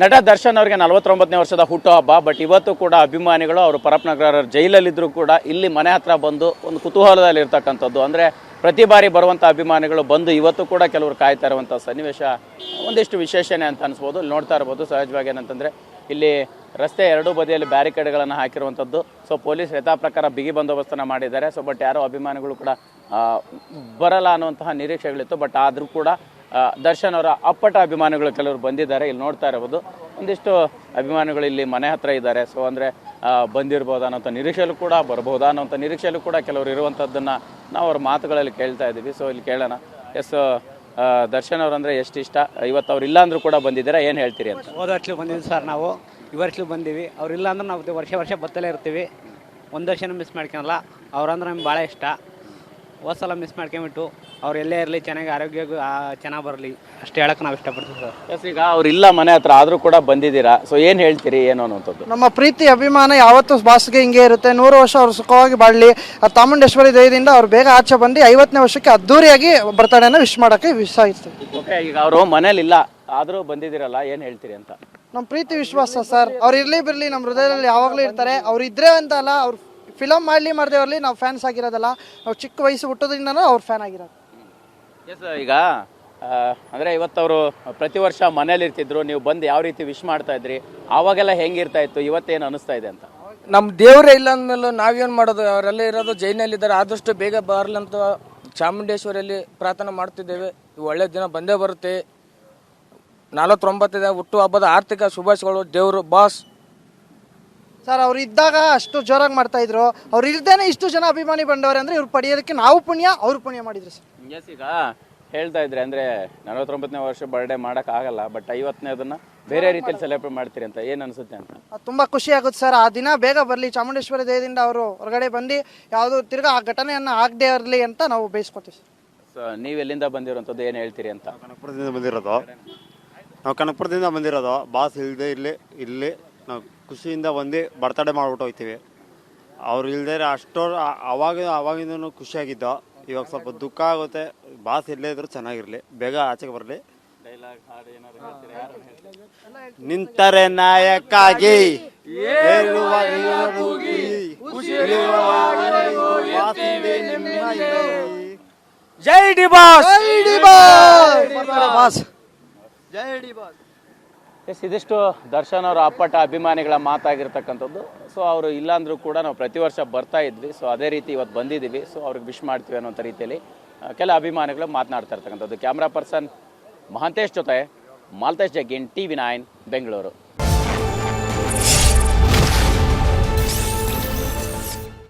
ನಟ ದರ್ಶನ್ ಅವರಿಗೆ ನಲವತ್ತೊಂಬತ್ತನೇ ವರ್ಷದ ಹುಟ್ಟುಹಬ್ಬ ಬಟ್ ಇವತ್ತು ಕೂಡ ಅಭಿಮಾನಿಗಳು ಅವರು ಪರಪ್ನಗರ ಜೈಲಲ್ಲಿದ್ದರೂ ಕೂಡ ಇಲ್ಲಿ ಮನೆ ಹತ್ರ ಬಂದು ಒಂದು ಕುತೂಹಲದಲ್ಲಿ ಇರ್ತಕ್ಕಂಥದ್ದು. ಅಂದರೆ ಪ್ರತಿ ಬಾರಿ ಬರುವಂಥ ಅಭಿಮಾನಿಗಳು ಬಂದು ಇವತ್ತು ಕೂಡ ಕೆಲವರು ಕಾಯ್ತಾ ಇರುವಂಥ ಸನ್ನಿವೇಶ ಒಂದಿಷ್ಟು ವಿಶೇಷನೇ ಅಂತ ಅನಿಸ್ಬೋದು. ಇಲ್ಲಿ ನೋಡ್ತಾ ಇರ್ಬೋದು. ಸಹಜವಾಗಿ ಏನಂತಂದರೆ ಇಲ್ಲಿ ರಸ್ತೆ ಎರಡೂ ಬದಿಯಲ್ಲಿ ಬ್ಯಾರಿಕೇಡ್ಗಳನ್ನು ಹಾಕಿರುವಂಥದ್ದು. ಸೊ ಪೊಲೀಸ್ ಯಥಾ ಪ್ರಕಾರ ಬಿಗಿ ಬಂದೋಬಸ್ತನ್ನು ಮಾಡಿದ್ದಾರೆ. ಸೊ ಬಟ್ ಯಾರೋ ಅಭಿಮಾನಿಗಳು ಕೂಡ ಬರಲ್ಲ ಅನ್ನುವಂತಹ ನಿರೀಕ್ಷೆಗಳಿತ್ತು. ಬಟ್ ಆದರೂ ಕೂಡ ದರ್ಶನ್ ಅವರ ಅಪ್ಪಟ ಅಭಿಮಾನಿಗಳು ಕೆಲವರು ಬಂದಿದ್ದಾರೆ, ಇಲ್ಲಿ ನೋಡ್ತಾ ಇರಬಹುದು. ಒಂದಿಷ್ಟು ಅಭಿಮಾನಿಗಳು ಇಲ್ಲಿ ಮನೆ ಹತ್ರ ಇದ್ದಾರೆ. ಸೊ ಅಂದರೆ ಬಂದಿರ್ಬೋದಾ ಅನ್ನೋಂಥ ನಿರೀಕ್ಷೆಯಲ್ಲೂ ಕೂಡ ಬರ್ಬೋದಾ ಅನ್ನೋಂಥ ನಿರೀಕ್ಷೆಯಲ್ಲೂ ಕೂಡ ಕೆಲವರು ಇರುವಂಥದ್ದನ್ನು ನಾವು ಅವ್ರ ಮಾತುಗಳಲ್ಲಿ ಕೇಳ್ತಾ ಇದ್ದೀವಿ. ಸೊ ಇಲ್ಲಿ ಕೇಳೋಣ. ಎಸ್ ದರ್ಶನ್ ಅವ್ರಂದ್ರೆ ಎಷ್ಟು ಇಷ್ಟ? ಇವತ್ತು ಅವ್ರು ಇಲ್ಲ ಅಂದ್ರೂ ಕೂಡ ಬಂದಿದ್ದೀರಾ? ಏನು ಹೇಳ್ತೀರಿ ಅಂತ? ಹೋದ ಬಂದಿದ್ದೀವಿ ಸರ್ ನಾವು. ಈ ಬಂದೀವಿ ಬಂದೀವಿ ಅವ್ರಿಲ್ಲ ಅಂದ್ರೆ ನಾವು ವರ್ಷ ವರ್ಷ ಬತ್ತಲೇ ಇರ್ತೀವಿ. ಒಂದು ವರ್ಷನೂ ಮಿಸ್ ಮಾಡ್ಕೊಳಲ್ಲ. ಅವ್ರಂದ್ರೆ ನಮ್ಗೆ ಭಾಳ ಇಷ್ಟ. ಹೋದ ಸಲ ಮಿಸ್ ಮಾಡ್ಕೊಂಬಿಟ್ಟು ಅವ್ರು ಎಲ್ಲೇ ಇರಲಿ ಚೆನ್ನಾಗಿ ಆರೋಗ್ಯ ಚೆನ್ನಾಗಿ ಬರಲಿ. ಅಷ್ಟು ಹೇಳಕ್ಕೆ ನಾವು ಇಷ್ಟಪಡ್ತೀವಿ ಸರ್. ಎಸ್ ಈಗ ಅವ್ರು ಇಲ್ಲ ಮನೆ ಹತ್ರ ಆದರೂ ಕೂಡ ಬಂದಿದ್ದೀರಾ? ಸೊ ಏನು ಹೇಳ್ತೀರಿ ಏನು ಅನ್ನೋಂಥದ್ದು ನಮ್ಮ ಪ್ರೀತಿ ಅಭಿಮಾನ ಯಾವತ್ತೂ ಬಾಸ್ಗೆ ಹಿಂಗೆ ಇರುತ್ತೆ. ನೂರು ವರ್ಷ ಅವ್ರು ಸುಖವಾಗಿ ಬಾಳಲಿ. ಆ ತಾಮುಂಡೇಶ್ವರಿ ದಯದಿಂದ ಅವ್ರು ಬೇಗ ಆಚೆ ಬಂದು ಐವತ್ತನೇ ವರ್ಷಕ್ಕೆ ಅದ್ದೂರಿಯಾಗಿ ಬರ್ತಡೇನ ವಿಶ್ ಮಾಡೋಕ್ಕೆ ವಿಶ್ ಆಯಿತು ಓಕೆ ಈಗ ಅವರು ಮನೇಲಿ ಇಲ್ಲ ಆದರೂ ಬಂದಿದ್ದೀರಲ್ಲ ಏನು ಹೇಳ್ತೀರಿ ಅಂತ? ನಮ್ಮ ಪ್ರೀತಿ ವಿಶ್ವಾಸ ಸರ್. ಅವ್ರು ಇರ್ಲಿ ಬಿರ್ಲಿ ನಮ್ಮ ಹೃದಯದಲ್ಲಿ ಯಾವಾಗಲೂ ಇರ್ತಾರೆ. ಅವ್ರು ಇದ್ರೆ ಅಂತ ಅಲ್ಲ ಅವ್ರು ಫಿಲಮ್ ಮಾಡಲಿ ಮಾಡದೇ ಇರಲಿ ನಾವು ಫ್ಯಾನ್ಸ್ ಆಗಿರೋದಲ್ಲ ನಾವು ಚಿಕ್ಕ ವಯಸ್ಸು ಹುಟ್ಟೋದ್ರಿಂದನೂ ಅವ್ರ ಫ್ಯಾನ್ ಆಗಿರೋದು. ಎಸ್ ಈಗ ಅಂದರೆ ಅಂದ್ರೆ ಇವತ್ತು ಅವರು ಪ್ರತಿ ವರ್ಷ ಮನೇಲಿ ಇರ್ತಿದ್ರು ನೀವು ಬಂದು ಯಾವ ರೀತಿ ವಿಶ್ ಮಾಡ್ತಾ ಇದ್ರಿ ಆವಾಗೆಲ್ಲ ಹೆಂಗಿರ್ತಾ ಇತ್ತು ಇವತ್ತೇನು ಅನಿಸ್ತಾ ಇದೆ ಅಂತ? ನಮ್ಮ ದೇವರೇ ಇಲ್ಲ ಅಂದಮೇಲೆ ನಾವೇನು ಮಾಡೋದು ಅವರೆಲ್ಲ ಇರೋದು ಜೈನಲ್ಲಿದ್ದಾರೆ ಆದಷ್ಟು ಬೇಗ ಬರಲಂತ ಚಾಮುಂಡೇಶ್ವರಿಯಲ್ಲಿ ಪ್ರಾರ್ಥನೆ ಮಾಡ್ತಿದ್ದೇವೆ. ಇವು ಒಳ್ಳೆ ದಿನ ಬಂದೇ ಬರುತ್ತೆ. ನಲವತ್ತೊಂಬತ್ತಿದೆ ಹುಟ್ಟು ಹಬ್ಬದ ಆರ್ಥಿಕ ಶುಭಾಶಯಗಳು ದೇವರು ಬಾಸ್. ಸರ್ ಅವ್ರು ಇದ್ದಾಗ ಅಷ್ಟು ಜೋರಾಗಿ ಮಾಡ್ತಾ ಇದ್ರು. ಅವ್ರು ಇಲ್ದೇನೆ ಇಷ್ಟು ಜನ ಅಭಿಮಾನಿ ಬಂದವ್ರೆ ಅಂದ್ರೆ ಇವ್ರು ಪಡೆಯೋದಕ್ಕೆ ನಾವು ಪುಣ್ಯ ಅವ್ರು ಪುಣ್ಯ ಮಾಡಿದ್ರು ಸರ್. ಎಸ್ ಈಗ ಹೇಳ್ತಾ ಇದ್ರೆ ಅಂದ್ರೆ ನಲವತ್ತೊಂಬತ್ತನೇ ವರ್ಷ ಬರ್ಡೇ ಮಾಡಕ್ ಆಗಲ್ಲ ಬಟ್ ಐವತ್ತನೇದನ್ನ ಬೇರೆ ರೀತಿಯಲ್ಲಿ ಸೆಲೆಬ್ರೇಟ್ ಮಾಡ್ತೀರಿ ಅಂತ ಏನ್ ಅನ್ಸುತ್ತೆ ಅಂತ? ತುಂಬಾ ತುಂಬ ಖುಷಿ ಆಗುತ್ತೆ ಸರ್. ಆ ದಿನ ಬೇಗ ಬರಲಿ ಚಾಮುಂಡೇಶ್ವರಿ ದೇಹದಿಂದ ಅವರು ಹೊರಗಡೆ ಬಂದು ಯಾವುದು ತಿರ್ಗಾ ಆ ಘಟನೆಯನ್ನ ಆಗದೆ ಇರಲಿ ಅಂತ ನಾವು ಬಯಸ್ಕೊತೀವಿ ಸರ್. ನೀವು ಎಲ್ಲಿಂದ ಬಂದಿರುವಂಥದ್ದು ಏನು ಹೇಳ್ತೀರಿ ಅಂತ? ಕನಕಪುರದಿಂದ ಬಂದಿರೋದು. ನಾವು ಕನಕಪುರದಿಂದ ಬಂದಿರೋದು. ಬಾಸ್ ಇಲ್ಲದೆ ಇಲ್ಲಿ ಇಲ್ಲಿ ನಾವು ಖುಷಿಯಿಂದ ಬಂದು ಬರ್ತಡೇ ಮಾಡ್ಬಿಟ್ಟು ಹೋಗ್ತೀವಿ. ಅವ್ರು ಇಲ್ದೇ ಅಷ್ಟೋ ಅವಾಗ ಅವಾಗಿಂದನೂ ಖುಷಿಯಾಗಿದ್ದೋ ಇವಾಗ ಸ್ವಲ್ಪ ದುಃಖ ಆಗುತ್ತೆ. ಬಾಸ್ ಇಲ್ಲೇ ಇದ್ರು ಚೆನ್ನಾಗಿರಲಿ. ಬೇಗ ಆಚೆಗೆ ಬರಲಿ. ನಿಂತರೆ ನಾಯಕ್ಕಾಗಿ ಜೈ ಡಿ ಬಾಸ್! ಜೈ ಡಿ ಬಾಸ್! ಜೈ ಡಿ ಬಾಸ್! ಎಸ್ ಇದಿಷ್ಟು ದರ್ಶನ್ ಅವರ ಅಪ್ಪಟ ಅಭಿಮಾನಿಗಳ ಮಾತಾಗಿರ್ತಕ್ಕಂಥದ್ದು. ಸೊ ಅವರು ಇಲ್ಲಾಂದರೂ ಕೂಡ ನಾವು ಪ್ರತಿ ವರ್ಷ ಬರ್ತಾ ಇದ್ವಿ. ಸೊ ಅದೇ ರೀತಿ ಇವತ್ತು ಬಂದಿದ್ದೀವಿ. ಸೊ ಅವ್ರಿಗೆ ವಿಶ್ ಮಾಡ್ತೀವಿ ಅನ್ನೋಂಥ ರೀತಿಯಲ್ಲಿ ಕೆಲ ಅಭಿಮಾನಿಗಳು ಮಾತನಾಡ್ತಾ ಇರ್ತಕ್ಕಂಥದ್ದು. ಕ್ಯಾಮ್ರಾ ಪರ್ಸನ್ ಮಹಾಂತೇಶ್ ಜೊತೆ Maltesh Jaggin T V nine Bengaluru